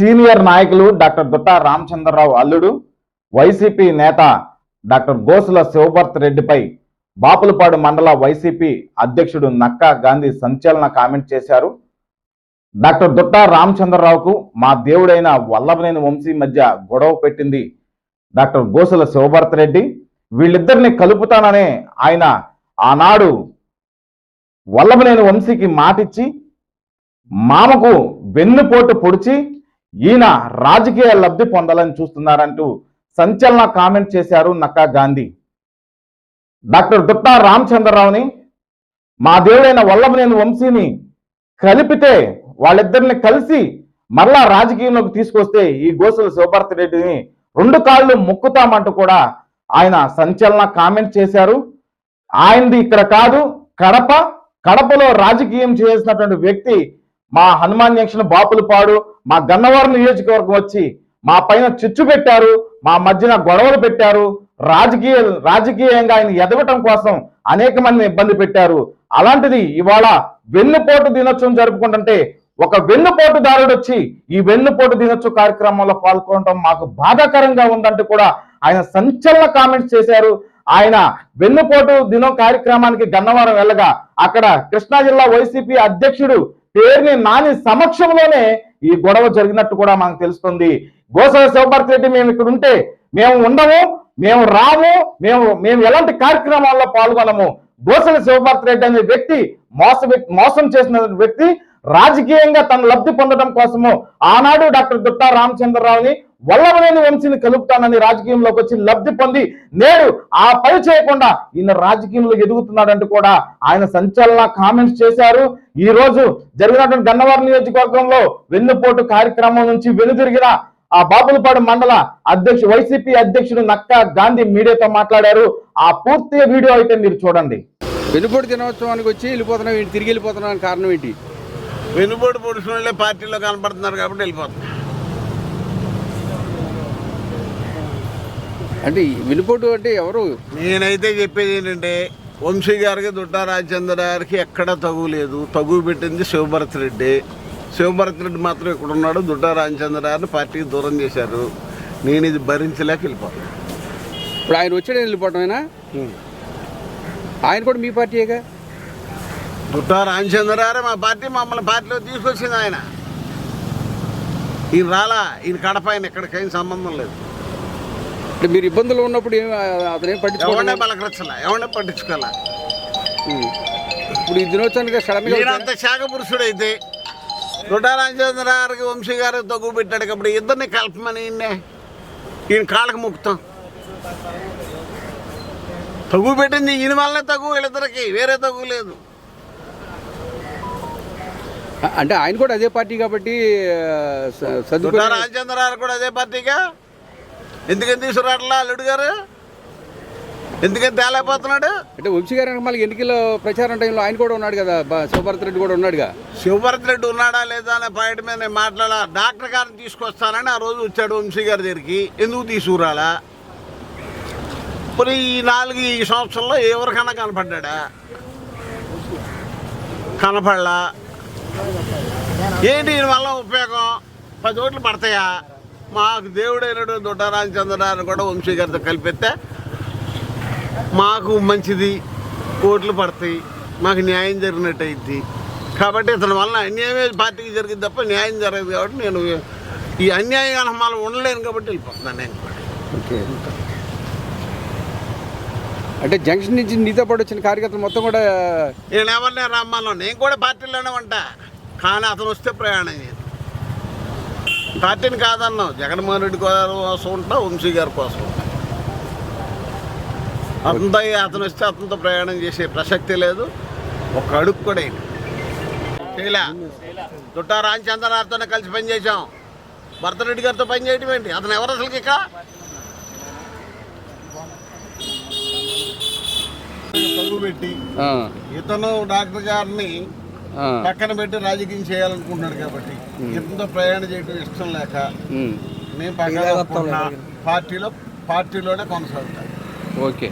Senior నాయకులు doctor Dutta Ramachandra Rao అల్లుడు YCP నేత డాక్టర్ గోసుల శివభర్త్ రెడ్డిపై బాపులపాడు మండల వైసీపీ అధ్యక్షుడు నక్కా గాంధీ సంచలన కామెంట్ చేశారు. డాక్టర్ దుట్టా రామచంద్రరావుకు మా దేవుడైన వల్లభనేని వంశీ మధ్య గొడవ పెట్టింది డాక్టర్ గోసుల శివభర్త్ రెడ్డి. వీళ్ళిద్దరిని కలుపుతాననే ఆయన ఆనాడు వల్లభనేని వంశీకి మాటిచ్చి మామకు వెన్నుపోటు పొడిచి ఈయన రాజకీయ లబ్ధి పొందాలని చూస్తున్నారంటూ సంచలన కామెంట్ చేశారు నక్కా గాంధీ. డాక్టర్ దుట్టా రామచంద్రరావుని మా దేవుడైన వల్లభనేని వంశీని కలిపితే వాళ్ళిద్దరిని కలిసి మరలా రాజకీయంలోకి తీసుకొస్తే ఈ గోసుల శివభారతి రెడ్డిని రెండు కాళ్ళు మొక్కుతామంటూ కూడా ఆయన సంచలన కామెంట్ చేశారు. ఆయనది ఇక్కడ కాదు కడప కడపలో రాజకీయం చేసినటువంటి వ్యక్తి మా హనుమాన్ జంక్షన్ బాపులపాడు మా గన్నవరం నియోజకవర్గం వచ్చి మా పైన చిచ్చు పెట్టారు మా మధ్యన గొడవలు పెట్టారు రాజకీయ రాజకీయంగా ఆయన ఎదగటం కోసం అనేక మందిని ఇబ్బంది పెట్టారు. అలాంటిది ఇవాళ వెన్నుపోటు దినోత్సవం జరుపుకుంటుంటే ఒక వెన్నుపోటుదారుడు వచ్చి ఈ వెన్నుపోటు దినోత్సవ కార్యక్రమంలో పాల్గొనడం మాకు బాధాకరంగా ఉందంటూ కూడా ఆయన సంచలన కామెంట్స్ చేశారు. ఆయన వెన్నుపోటు దినం కార్యక్రమానికి గన్నవరం వెళ్ళగా అక్కడ కృష్ణా జిల్లా వైసీపీ అధ్యక్షుడు పేరుని నాని సమక్షంలోనే ఈ గొడవ జరిగినట్టు కూడా మనకు తెలుస్తుంది. గోసల శివభారతి రెడ్డి మేము ఇక్కడ ఉంటే మేము ఉండము మేము రాము మేము మేము ఎలాంటి కార్యక్రమాల్లో పాల్గొనము. గోసల శివభారతి రెడ్డి అనే వ్యక్తి మోసం మోసం చేసిన వ్యక్తి రాజకీయంగా తన లబ్ధి పొందడం కోసము ఆనాడు డాక్టర్ దుట్టా రామచంద్రరావుని వల్లభనేని వంశీని కలుపుతానని రాజకీయంలోకి వచ్చి లబ్ధి పొంది నేడు ఆ పని చేయకుండా ఈయన రాజకీయంలో ఎదుగుతున్నాడంటూ కూడా ఆయన సంచలన కామెంట్స్ చేశారు. ఈ రోజు జరిగినటువంటి గన్నవరం నియోజకవర్గంలో వెన్నుపోటు కార్యక్రమం నుంచి వెనుదిరిగిన ఆ బాపులపాడు మండల అధ్యక్షుడు వైసీపీ అధ్యక్షుడు నక్కా గాంధీ మీడియాతో మాట్లాడారు. ఆ పూర్తి వీడియో అయితే మీరు చూడండి. వెన్నుపోటు దినోత్సవానికి వచ్చి వెళ్ళిపోతున్నాం తిరిగి వెళ్ళిపోతున్నాం కారణం ఏంటి? వెనుబడి వాళ్ళే పార్టీలో కనపడుతున్నారు కాబట్టి వెళ్ళిపోతాం అంటే వెనుపోటు అంటే ఎవరు? నేనైతే చెప్పేది ఏంటంటే వంశీ గారికి దుట్టా రాజచంద్ర గారికి ఎక్కడ తగు లేదు. తగు పెట్టింది శివభరత్ రెడ్డి. శివభరత్ రెడ్డి మాత్రం ఇక్కడ ఉన్నాడు? దుట్టా రాజచంద్ర గారిని పార్టీకి దూరం చేశారు. నేను ఇది భరించలేక వెళ్ళిపోతాను. ఇప్పుడు ఆయన వచ్చాడు వెళ్ళిపోవటమేనా? ఆయన కూడా మీ పార్టీయేగా? దుట్టా రామచంద్ర గారే మా పార్టీ మమ్మల్ని పార్టీలో తీసుకొచ్చింది ఆయన. ఈయన రాలా? ఈయన కడప ఆయన ఎక్కడికైనా సంబంధం లేదు. అంటే మీరు ఇబ్బందులు ఉన్నప్పుడు ఏం అతను ఏం ఎవరినే పట్టించుకోవడం పలకరించాల? ఎవరినే పట్టించుకోవాలా ఇప్పుడు ఈ దినోత్సవానికి సడన్గా ఈయనంత శాఖ పురుషుడైతే రుడారాజేంద్ర గారికి వంశీ గారు తగ్గు పెట్టాడు కాబట్టి ఇద్దరిని కలపమని ఈయన్నే. ఈయన కాళ్ళకి మొక్కుతాం. తగ్గు పెట్టింది ఈయన వల్లనే తగ్గు వీళ్ళిద్దరికి వేరే తగ్గు లేదు. అంటే ఆయన కూడా అదే పార్టీ కాబట్టి గారు కూడా అదే పార్టీగా? ఎందుకని తీసుకురావట్లా అల్లుడు గారు? ఎందుకని తేలేకపోతున్నాడు? అంటే వంశీ గారు మళ్ళీ ఎన్నికల ప్రచారం టైంలో ఆయన కూడా ఉన్నాడు కదా శివభారత్ రెడ్డి కూడా ఉన్నాడుగా. శివభరత్ రెడ్డి ఉన్నాడా లేదా అనే పాయింట్ మీద నేను మాట్లాడాల? డాక్టర్ గారిని తీసుకొస్తానని ఆ రోజు వచ్చాడు వంశీ గారి దగ్గరికి. ఎందుకు తీసుకురాలా? మరి ఈ నాలుగు ఈ సంవత్సరంలో ఎవరికన్నా కనపడ్డా? కనపడలా? ఏంటి దీని వల్ల ఉపయోగం? పది ఓట్లు పడతాయా? మాకు దేవుడైనడు దుడ్డారామచంద్రాన్ని కూడా వంశీ గారితో కలిపితే మాకు మంచిది ఓట్లు పడతాయి మాకు న్యాయం జరిగినట్టు అయింది కాబట్టి ఇతని వలన అన్యాయమే పార్టీకి జరిగింది తప్ప న్యాయం జరగదు కాబట్టి నేను ఈ అన్యాయం అనమాలు ఉండలేను కాబట్టి వెళ్ళిపోతున్నాను నేను. ఓకే. అంటే జంక్షన్ నుంచి నీతో పాటు వచ్చిన కార్యకర్తలు మొత్తం కూడా నేను ఎవరినే రమ్మను నేను కూడా పార్టీలోనే ఉంటా. కానీ అతను వస్తే ప్రయాణం చేయను పార్టీని కాదన్నావు. జగన్మోహన్ రెడ్డి గారి కోసం ఉంటా వంశీ గారి కోసం అంతా అతను వస్తే అతనితో ప్రయాణం చేసే ప్రసక్తి లేదు. ఒక అడుగు కూడా. చేయలే దుట్టా రామచంద్రనాథ్తోనే కలిసి పనిచేసాం భరతరెడ్డి గారితో పని చేయడం ఏంటి? అతను ఎవరు అసలుకి ఇక? పెట్టి ఇతను డాక్టర్ గారిని పక్కన పెట్టి రాజకీయం చేయాలనుకుంటున్నాడు కాబట్టి ఇతనితో ప్రయాణం చేయడం ఇష్టం లేక నేను పక్కన. పార్టీలో పార్టీలోనే కొనసాగుతాను ఓకే.